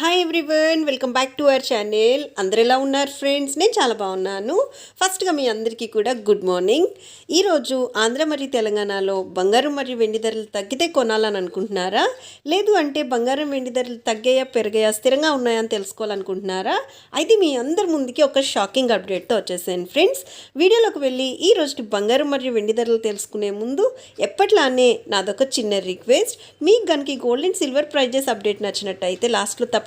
Hi everyone welcome back to our channel అందరు ఎలా ఉన్నారు ఫ్రెండ్స్ నేను చాలా బాగున్నాను. ఫస్ట్గా మీ అందరికీ కూడా గుడ్ మార్నింగ్ ఈరోజు ఆంధ్ర మరియు తెలంగాణలో బంగారం మరియు వెండి ధరలు తగ్గితే కొనాలని అనుకుంటున్నారా? లేదు అంటే బంగారం వెండి ధరలు తగ్గాయా పెరిగాయా స్థిరంగా ఉన్నాయా అని తెలుసుకోవాలనుకుంటున్నారా? అయితే మీ అందరి ముందుకి ఒక షాకింగ్ అప్డేట్తో వచ్చేసాను ఫ్రెండ్స్ వీడియోలోకి వెళ్ళి ఈ రోజు బంగారం మరియు వెండి ధరలు తెలుసుకునే ముందు ఎప్పట్లానే నాదొక చిన్న రిక్వెస్ట్ మీకు కనుక gold and silver prizes update నచ్చినట్టయితే లాస్ట్లో తప్ప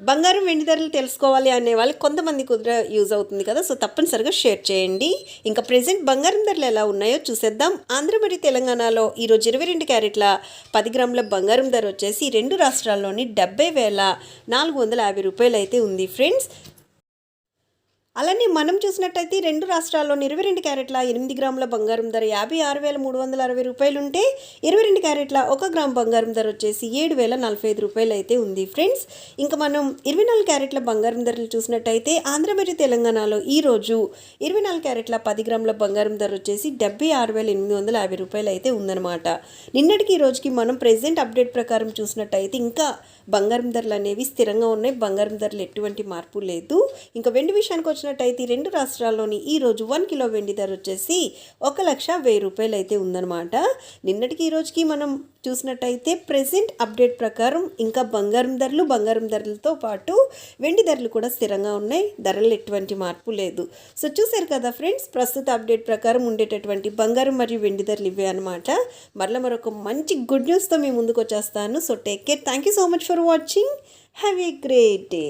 బంగారం వెండి ధరలు తెలుసుకోవాలి అనే వాళ్ళకి కొంతమంది కుదిర యూజ్ అవుతుంది కదా సో తప్పనిసరిగా షేర్ చేయండి. ఇంకా ప్రెసెంట్ బంగారం ధరలు ఎలా ఉన్నాయో చూసేద్దాం. ఆంధ్ర మరియు తెలంగాణలో ఈరోజు ఇరవై రెండు క్యారెట్ల పది గ్రాముల బంగారం ధర వచ్చేసి రెండు రాష్ట్రాల్లోని డెబ్బై వేల నాలుగు వందల యాభై రూపాయలు అయితే ఉంది. ఫ్రెండ్స్ అలానే మనం చూసినట్టయితే రెండు రాష్ట్రాల్లో ఇరవై రెండు క్యారెట్ల ఎనిమిది గ్రాముల బంగారం ధర యాభై ఆరు వేల మూడు వందల అరవై రూపాయలు ఉంటే ఇరవై రెండు క్యారెట్ల ఒక గ్రామ్ బంగారం ధర వచ్చేసి ఏడు వేల నలభై ఐదు రూపాయలు అయితే ఉంది. ఫ్రెండ్స్ ఇంకా మనం ఇరవై నాలుగు క్యారెట్ల బంగారం ధరలు చూసినట్టయితే ఆంధ్ర మరియు తెలంగాణలో ఈ రోజు ఇరవై నాలుగు క్యారెట్ల పది గ్రాముల బంగారం ధర వచ్చేసి డెబ్బై ఆరు వేల ఎనిమిది వందల యాభై రూపాయలు అయితే ఉందన్నమాట. నిన్నటికి ఈ రోజుకి మనం ప్రెసెంట్ అప్డేట్ ప్రకారం చూసినట్టయితే ఇంకా బంగారం ధరలు అనేవి స్థిరంగా ఉన్నాయి. బంగారం ధరలు ఎటువంటి మార్పు లేదు. ఇంకా వెండి విషయానికి వచ్చిన చూసినట్టయితే రెండు రాష్ట్రాల్లోని ఈరోజు వన్ కిలో వెండి ధర వచ్చేసి ఒక లక్ష వెయ్యి రూపాయలు అయితే ఉందన్నమాట. నిన్నటికి ఈ రోజుకి మనం చూసినట్టయితే ప్రెసెంట్ అప్డేట్ ప్రకారం ఇంకా బంగారం ధరలు బంగారం ధరలతో పాటు వెండి ధరలు కూడా స్థిరంగా ఉన్నాయి. ధరలు ఎటువంటి మార్పు లేదు. సో చూశారు కదా ఫ్రెండ్స్ ప్రస్తుత అప్డేట్ ప్రకారం ఉండేటటువంటి బంగారం మరియు వెండి ధరలు ఇవే అనమాట మరల మరొక మంచి గుడ్ న్యూస్తో మీ ముందుకు వచ్చేస్తాను. So take care thank you so much for watching have a great day